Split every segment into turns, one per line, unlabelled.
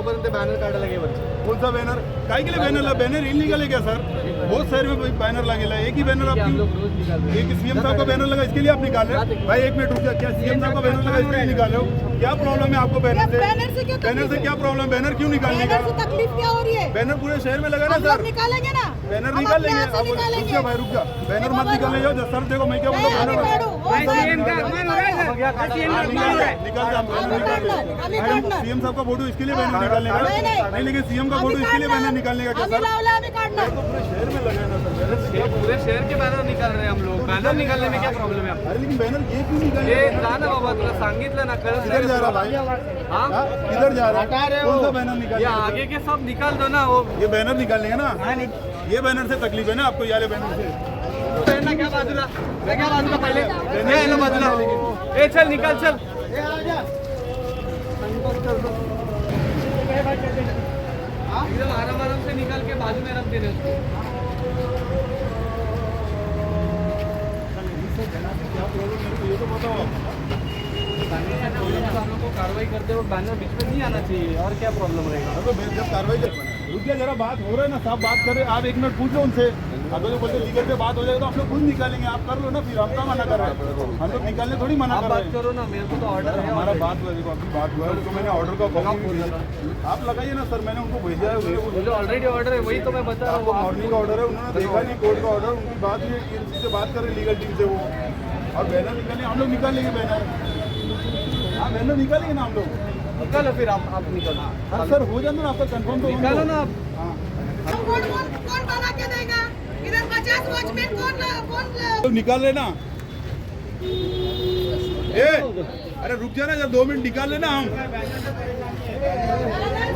तोपर्यंत बॅनर काढायला घे
सा बैनर काय के लिए बैनर लगा बैनर इलीगल है क्या सर बहुत शहर में बैनर लगेला है एक ही बैनर आप
लोग रहे
एक सीएम साहब का बैनर लगा इसके लिए आप निकाल। रहे हो भाई एक मिनट रुक जा क्या सीएम साहब का बैनर लगा इसके लिए निकाल। रहे हो क्या प्रॉब्लम है आपको बैनर से?
बैनर से क्या
प्रॉब्लम बैनर क्यों निकालने का?
तकलीफ़ क्या हो रही है?
बैनर पूरे शहर में लगा ना सर।
निकालेंगे ना।
बैनर निकाल लेंगे। भाई रुक जा बैनर मत निकालने जाओ सर देखो मैं क्या बैनर
काढू. हो.
सीएम साहब का फ़ोटो इसके लिए बैनर निकालने का?
नहीं,
लेकिन सीएम का फ़ोटो इसके लिए बैनर निकालने का क्या सर?
काढणार
पूरे शहर में लगा है
पूरे शहर के बैनर निकाल रहे हैं हम लोग। बैनर निकालने में क्या प्रॉब्लम है आपको?
अरे लेकिन बैनर ये क्यों निकाल?
ये जा ना बाबा तुला सांगितलं ना कळत
किधर जा रहा भाई?
हाँ?
हाँ? किधर जा रहा? है। कौन सा बैनर निकाल
ये आगे के सब निकाल दो ना वो।
ये बैनर निकालेंगे ना? ये बैनर से तकलीफ़ है ना आपको ये बैनर से?
क्या बाजूला? क्या बाजूला पहले? ये बाजूला। ए चल निकाल चल। एकदम आराम आराम से निकाल के बाजू में रख दे रहे उसको। कार्रवाई करते वक्त बैनर बीच में नहीं आना चाहिए और क्या प्रॉब्लम रहेगा?
तो जब कार्रवाई कर रुकिए जरा बात हो रहा है ना साहब बात कर। रहे आप एक मिनट पूछ लो उनसे। अगर जो बोलते लीगल पे बात हो जाएगी तो आप लोग खुद निकालेंगे। आप कर लो ना फिर हम क्या मना कर रहे हैं। हम लोग निकालने थोड़ी मना कर रहे
बात
हैं।
करो ना मेरे को तो ऑर्डर है
हमारा बात हुआ देखो आपकी बात हुआ है उसको मैंने ऑर्डर का कॉपी भी आप लगाइए ना सर मैंने उनको भेजा है
मुझे ऑलरेडी ऑर्डर है वही तो मैं बता रहा हूँ
मॉर्निंग का ऑर्डर है उन्होंने देखा नहीं कोर्ट का ऑर्डर उनकी बात हुई से बात कर रहे लीगल टीम से वो। और बैनर निकालेंगे हम लोग निकाल लेंगे बैनर हाँ बैनर निकालेंगे ना हम लोग?
निकालो फिर आप आप निकालो।
हाँ सर हो जाता ना आपका कंफर्म तो
निकालो ना आप।
हाँ।
कौन कौन कौन बना के देगा? इधर पचास वॉचमैन कौन कौन
तो निकाल लेना। ए अरे रुक जाना जब दो मिनट निकाल लेना हम।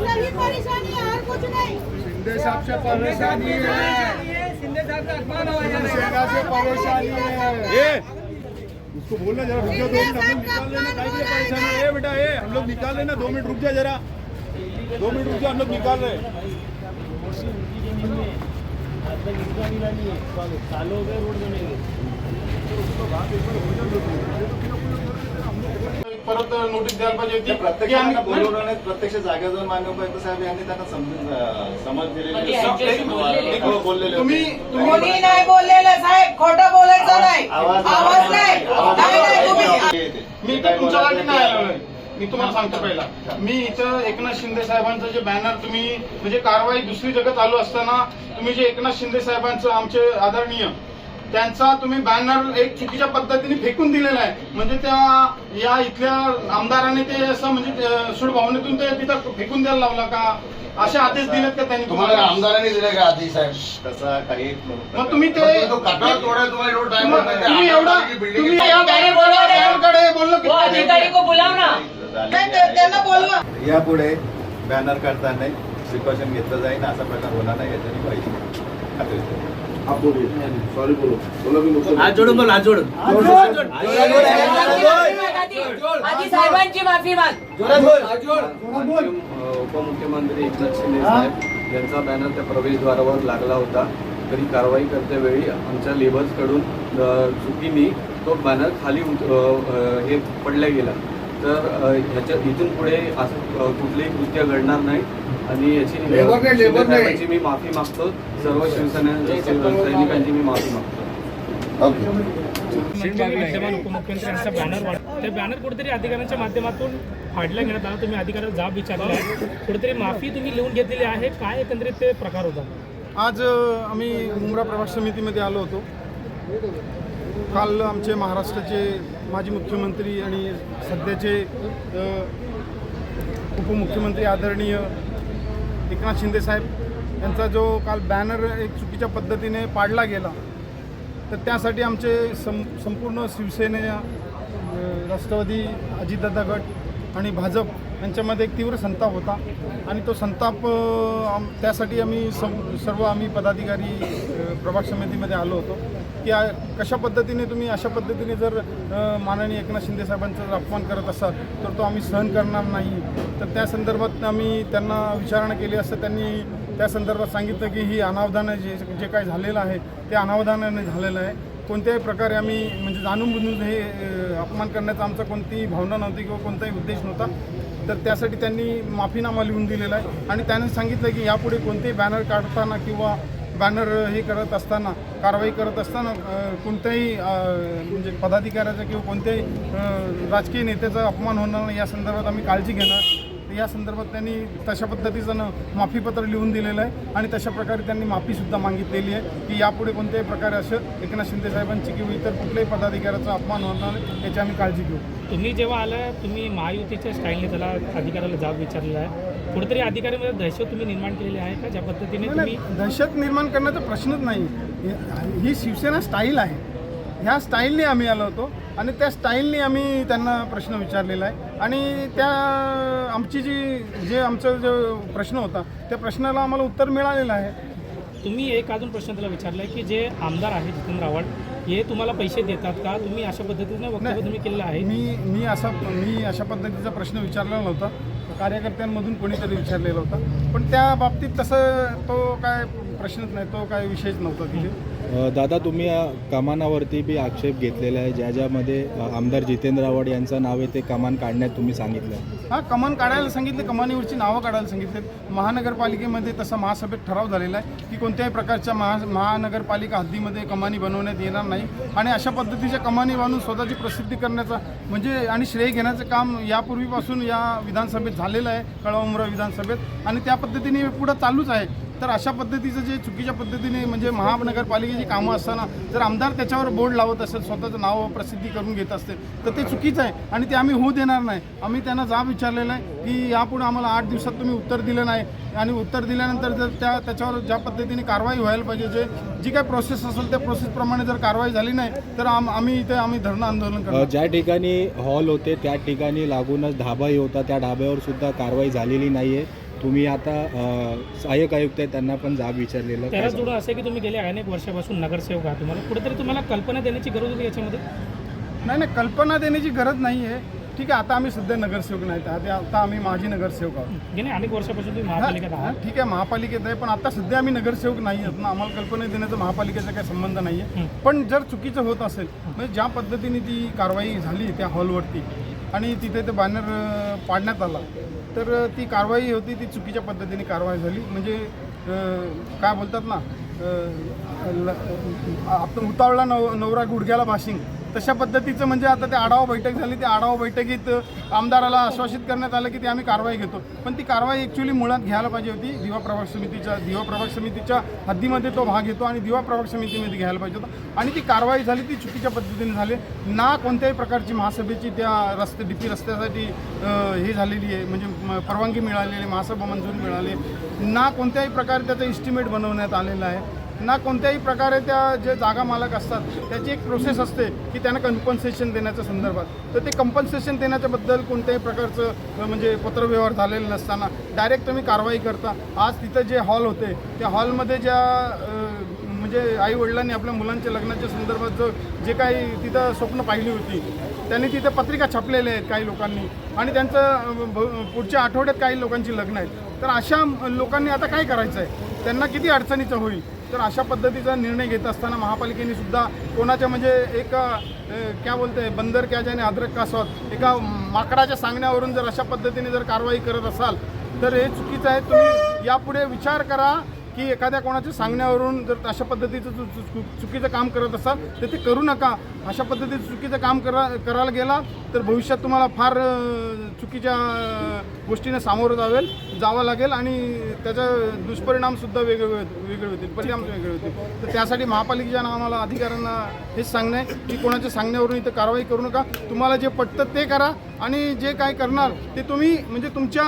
सही परेशानी है और कुछ नहीं।
शिंदे साहब से परेशानी है।
शिंदे साहब का अपमान
से परेशानी है। ए उसको बोलना जरा रुक जा दो मिनट हम लोग निकाल लेना परेशान है। बेटा ए हम लोग निकाल लेना दो मिनट रुक जा जरा। दो मिनट रुक जा हम लोग निकाल रहे हैं।
परत नोटीस द्यायला पाहिजे होती
प्रत्यक्ष जागेवर जाऊन मानव पाहिजे साहेब यांनी त्यांना समजून समज दिलेली
म्हणजे बोललेले.
हो,
तुम्ही
कोणी नाही बोललेलं साहेब खोटं बोलायचं नाही
आवाज
आवाज नाही
आवाज-
नाही नाही तुम्ही
येते.
मी
बोलायचं
नाही. मी तुम्हाला सांगतो पहिला. मी इथं एकनाथ शिंदे साहेबांचं जे बॅनर तुम्ही म्हणजे कारवाई दुसरी जगह चालू असताना तुम्ही जे एकनाथ शिंदे साहेबांचं आमचे आदरणीय त्यांचा तुम्ही बॅनर एक चुकीच्या पद्धतीने फेकून दिलेला आहे. म्हणजे त्या या इथल्या आमदाराने ते असं म्हणजे सूडभावनेतून ते तिथं फेकून द्यायला लावला का? असे आदेश दिलेत का त्यांनी
तुम्हाला? आमदारांनी दिले का आधी साहेब?
तसा काही
मग तुम्ही ते तुम्ही तुम्ही एवढा तुम्ही या बॅनर बोललो
को
यापुढे बॅनर काढताना प्रिकॉशन घेतलं जाईल असा प्रकार होणार नाही याच्यानी पाहिजे
साहेबांची माफी माग
उपमुख्यमंत्री एकनाथ शिंदे साहेब यांचा बॅनर त्या प्रवेशद्वारावर लागला होता तरी कारवाई करतेवेळी आमच्या लेबर्सकडून चुकीने तो बॅनर खाली हे पडला गेला तर ह्याच्या इथून पुढे असं कुठलेही कृत्य घडणार नाही. आणि याची मी माफी मागतो. सर्व शिवसेना सैनिकांची मी माफी मागतो.
शिंदे विद्यमान उपमुख्यमंत्र्यांचा बॅनर ते बॅनर कुठेतरी अधिकाऱ्यांच्या माध्यमातून फाडल्या घेण्यात आला तुम्ही अधिकाऱ्याला जाब विचारला आहे कुठेतरी माफी तुम्ही लिहून घेतलेली आहे. काय एकंदरीत ते प्रकार होता?
आज आम्ही मुंब्रा प्रवास समितीमध्ये आलो होतो. काल आमचे महाराष्ट्राचे माजी मुख्यमंत्री आणि सध्याचे उपमुख्यमंत्री आदरणीय एकनाथ शिंदे साहेब यांचा जो काल बॅनर एक चुकीच्या पद्धतीने पाडला गेला तर त्यासाठी आमचे सं संपूर्ण शिवसेने राष्ट्रवादी अजितदादा गट आणि भाजप यांच्यामध्ये एक तीव्र संताप होता आणि तो संताप आम- त्यासाठी आम्ही सर्व आम्ही पदाधिकारी प्रभाग समितीमध्ये आलो होतो. की कशा पद्धतीने तुम्ही अशा पद्धतीने जर माननीय एकनाथ शिंदे साहेबांचा जर अपमान करत असाल तर तो आम्ही सहन करणार नाही. तर त्या संदर्भात आम्ही त्यांना विचारणा केली असता त्यांनी त्या संदर्भात सांगितलं की ही अनावधानं जे जे काय झालेलं आहे ते अनावधानाने झालेलं आहे. कोणत्याही प्रकारे आम्ही म्हणजे जाणून बुजून हे अपमान करण्याचा आमचा कोणतीही भावना नव्हती किंवा कोणताही उद्देश नव्हता. तर त्यासाठी त्यांनी माफीनामा लिहून दिलेला आहे. आणि त्यांनी सांगितलं की यापुढे कोणतेही बॅनर काढताना किंवा बॅनर हे करत असताना कारवाई करत असताना कोणत्याही म्हणजे पदाधिकाऱ्याचा किंवा कोणत्याही राजकीय नेत्याचा अपमान होणार नाही या संदर्भात आम्ही काळजी घेणार. या संदर्भात त्यांनी तशा पद्धतीचं न माफीपत्र लिहून दिलेलं आहे आणि तशा प्रकारे त्यांनी माफीसुद्धा मागितलेली आहे की यापुढे कोणत्याही प्रकारे असं एकनाथ शिंदे साहेबांची किंवा इतर कुठल्याही पदाधिकाऱ्याचा अपमान होणार नाही याची आम्ही काळजी घेऊ.
तुम्ही जेव्हा आला तुम्ही महायुतीच्या स्टाईलने त्याला अधिकाऱ्याला जाब विचारलेला आहे. कुठेतरी अधिकाऱ्यामध्ये दहशत तुम्ही निर्माण केलेली आहे का? ज्या पद्धतीने
दहशत निर्माण करण्याचा प्रश्नच नाही. ही- ही शिवसेना स्टाईल आहे. ह्या स्टाईलने आम्ही आलो होतो. आणि त्या स्टाईलने आम्ही त्यांना प्रश्न विचारलेला आहे. आणि त्या आमची जी जे आमचा जो प्रश्न होता त्या प्रश्नाला आम्हाला उत्तर मिळालेलं आहे.
तुम्ही एक अजून प्रश्न त्याला विचारला आहे की जे आमदार आहे जितेंद्र आव्हाड हे तुम्हाला पैसे देतात का? तुम्ही अशा पद्धतीने वक्तव्य. तुम्ही केलेलं आहे?
मी मी असा मी अशा पद्धतीचा प्रश्न विचारलेला नव्हता. कार्यकर्त्यांमधून कोणीतरी विचारलेला होता. पण त्या बाबतीत तसं तो काय प्रश्नच नाही तो काय विषयच नव्हता तिथे.
दादा तुम्ही या कमानावरती बी आक्षेप घेतलेला आहे ज्या ज्यामध्ये आमदार जितेंद्र आव्हाड यांचं नाव आहे ते कमान काढण्यात तुम्ही सांगितलं.
हां कमान काढायला सांगितले कमानीवरची नावं काढायला सांगितले. महानगरपालिकेमध्ये तसा महासभेत ठराव झालेला आहे की कोणत्याही प्रकारच्या महा महानगरपालिका हद्दीमध्ये कमानी बनवण्यात येणार नाही. आणि अशा पद्धतीच्या कमानी बांधून स्वतःची प्रसिद्धी करण्याचा म्हणजे आणि श्रेय घेण्याचं काम यापूर्वीपासून या विधानसभेत झालेलं आहे कळवा विधानसभेत. आणि त्या पद्धतीने पुढं चालूच आहे. तर अशा पद्धतीचं जे चुकीच्या पद्धतीने म्हणजे महानगरपालिकेची कामं असताना जर आमदार त्याच्यावर बोर्ड लावत असेल स्वतःचं नाव प्रसिद्धी करून घेत असतील तर ते चुकीचं आहे आणि ते आम्ही होऊ देणार नाही. आम्ही त्यांना जाब विचारलेला आहे की यापुढे आम्हाला आठ दिवसात तुम्ही उत्तर दिलं नाही आणि उत्तर दिल्यानंतर जर त्या त्याच्यावर ज्या पद्धतीने कारवाई व्हायला पाहिजे जे जी काही प्रोसेस असेल त्या प्रोसेसप्रमाणे जर कारवाई झाली नाही तर आम आम्ही इथे आम्ही धरणं आंदोलन करतो
ज्या ठिकाणी हॉल होते त्या ठिकाणी लागूनच ढाबाही होता त्या ढाब्यावर सुद्धा कारवाई झालेली नाही आहे तुम्ही आता सहाय्यक आयुक्त आहेत त्यांना पण जाब विचारलेला
त्याला जोडून असं आहे की तुम्ही गेले अनेक वर्षापासून नगरसेवक आहात तुम्हाला. कुठेतरी तुम्हाला कल्पना देण्याची गरज होती याच्यामध्ये?
नाही नाही कल्पना देण्याची गरज नाही आहे. ठीक आहे आता आम्ही सध्या नगरसेवक नाहीत. आता आता आम्ही माजी नगरसेवक आहोत.
गेले अनेक वर्षापासून तुम्ही महापालिकेत
हा,
आहात.
ठीक आहे महापालिकेत आहे पण आता सध्या आम्ही नगरसेवक नाही आहेत ना. आम्हाला कल्पना देण्याचा महापालिकेचा काही संबंध नाही आहे.
हं.
पण जर चुकीचं होत असेल म्हणजे ज्या पद्धतीने ती कारवाई झाली त्या हॉलवरती आणि तिथे ते बॅनर पाडण्यात आला. तर ती कारवाई होती ती चुकीच्या पद्धतीने कारवाई झाली. म्हणजे काय बोलतात ना ल- आपण उतावळा नव नवरा गुडघ्याला भाशिंग तशा पद्धतीचं म्हणजे आता ते आढावा बैठक झाली त्या आढावा बैठकीत आमदाराला आश्वासित करण्यात आलं की ते आम्ही कारवाई घेतो. पण ती कारवाई ॲक्च्युली मुळात घ्यायला पाहिजे होती. दिवा प्रभाग समितीच्या दिवा प्रभाग समितीच्या हद्दीमध्ये तो भाग घेतो आणि दिवा प्रभाग समितीमध्ये घ्यायला पाहिजे होता. आणि ती कारवाई झाली ती चुकीच्या पद्धतीने झाली. ना कोणत्याही प्रकारची महासभेची त्या रस्ते डी रस्त्यासाठी हे झालेली आहे. म्हणजे म- परवानगी मिळालेली आहे, महासभा मंजूर मिळाली. ना कोणत्याही प्रकारे त्याचं इस्टिमेट बनवण्यात आलेलं आहे. ना कोणत्याही प्रकारे त्या जे जागा मालक असतात त्याची एक प्रोसेस असते की त्यांना कम्पन्सेशन देण्याच्या संदर्भात. तर ते कम्पन्सेशन देण्याच्याबद्दल कोणत्याही प्रकारचं म्हणजे पत्रव्यवहार झालेलं नसताना डायरेक्ट तुम्ही कारवाई करता. आज तिथं जे हॉल होते त्या हॉलमध्ये ज्या म्हणजे आई वडिलांनी आपल्या मुलांच्या लग्नाच्या संदर्भात जो जे काही तिथं स्वप्न पाहिली होती त्यांनी तिथे पत्रिका छापलेल्या आहेत काही लोकांनी. आणि त्यांचं पुढच्या आठवड्यात काही लोकांची लग्न आहेत. तर अशा लोकांनी आता काय करायचं आहे त्यांना किती अडचणीचं होईल? तर अशा पद्धतीचा निर्णय घेत असताना महापालिकेने सुद्धा कोणाच्या म्हणजे एक क्या बोलते बंदर क्या ज्याने अद्रक का एका माकडाच्या सांगण्यावरून जर अशा पद्धतीने जर कारवाई करत असाल तर हे चुकीचं आहे. तुम्ही यापुढे विचार करा. की एखाद्या कोणाच्या सांगण्यावरून जर अशा पद्धतीचं चु- चुकीचं काम करत असाल तर ते करू नका. अशा पद्धतीचं चुकीचं काम करा करायला गेला तर भविष्यात तुम्हाला फार चुकीच्या गोष्टीने सामोरं जावेल जावं लागेल आणि त्याचा दुष्परिणामसुद्धा वेगळे वेगळे होतील परिणाम वेगळे होतील. तर त्यासाठी महापालिकेच्या आम्हाला अधिकाऱ्यांना हेच सांगणं आहे की कोणाच्या सांगण्यावरून इथं कारवाई करू नका. तुम्हाला जे पटतं ते करा. आणि जे काय करणार ते तुम्ही म्हणजे तुमच्या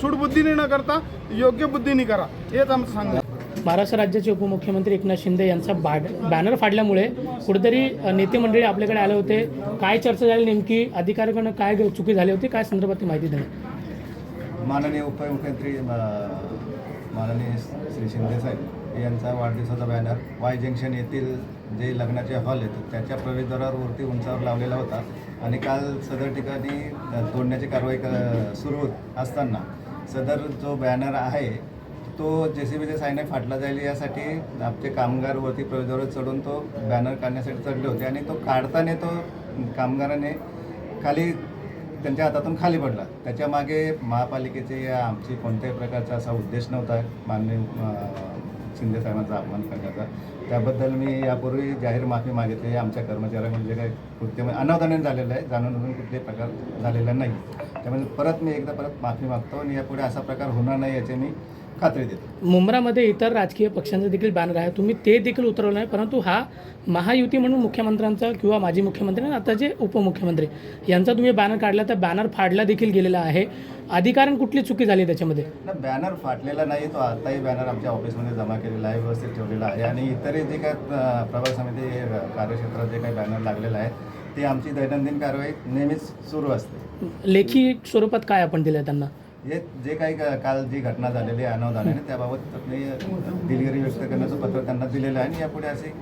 सूडबुद्धीने न करता योग्य बुद्धीने करा. हेच आमचं सांगणं.
महाराष्ट्र राज्याचे उपमुख्यमंत्री एकनाथ शिंदे यांचा बॅड बॅनर फाडल्यामुळे कुठेतरी नेते मंडळी आपल्याकडे आले होते. काय चर्चा झाली नेमकी? अधिकाऱ्याकडनं काय चुकी झाली होती? काय संदर्भात ती माहिती देणार?
माननीय उपमुख्यमंत्री माननीय श्री शिंदेसाहेब यांचा वाढदिवसाचा बॅनर वाय जंक्शन येथील जे लग्नाचे हॉल आहेत त्याच्या प्रवेशद्वारावर वरती उंचावर लावलेला होता. आणि काल सदर ठिकाणी तोडण्याची कारवाई क सुरू होत असताना सदर जो बॅनर आहे तो जे सी बीच्या साईने फाटला जाईल यासाठी आमचे कामगार वरती प्रवेशद्वारावर चढून तो बॅनर काढण्यासाठी चढले होते आणि तो काढताना तो कामगाराने खाली त्यांच्या हातातून खाली पडला. त्याच्यामागे महापालिकेचे या आमची कोणत्याही प्रकारचा असा उद्देश नव्हता. माननीय शिंदे साहेबांचा अपमान करण्याचा. त्याबद्दल मी यापूर्वी जाहीर माफी मागितली. आमच्या कर्मचाऱ्यांमध्ये जे काही कृत्य म्हणजे अनावधानाने झालेलं आहे. जाणून अजून कुठलाही प्रकार झालेला नाही. त्यामुळे परत मी एकदा परत माफी मागतो आणि यापुढे असा प्रकार होणार नाही याचे मी खात्री देतो.
मुंब्रामध्ये इतर राजकीय पक्षांचे देखील बॅनर आहे तुम्ही ते देखील उतरवलं नाही परंतु हा महायुती म्हणून मुख्यमंत्र्यांचा किंवा माजी मुख्यमंत्री आणि आता जे उपमुख्यमंत्री यांचा तुम्ही बॅनर काढला तर बॅनर फाडला देखील गेलेला आहे. अधिकारण कुठली चुकी झाली त्याच्यामध्ये?
बॅनर फाटलेला नाही तो आताही बॅनर आमच्या ऑफिसमध्ये जमा केलेला आहे व्यवस्थित ठेवलेला आहे. आणि इतरही जे काय प्रभाग समिती कार्यक्षेत्रात जे काही बॅनर लागलेलं आहे ते आमची दैनंदिन कारवाई नेहमीच सुरू असते.
लेखी स्वरूपात काय आपण दिलं त्यांना?
हे जे काही काल जी घटना झालेली आहे अनावधानाने त्याबाबत मी दिलगिरी व्यक्त करण्याचं पत्र त्यांना दिलेलं आहे आणि यापुढे असे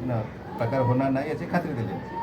प्रकार होणार नाही याची खात्री दिली
आहे.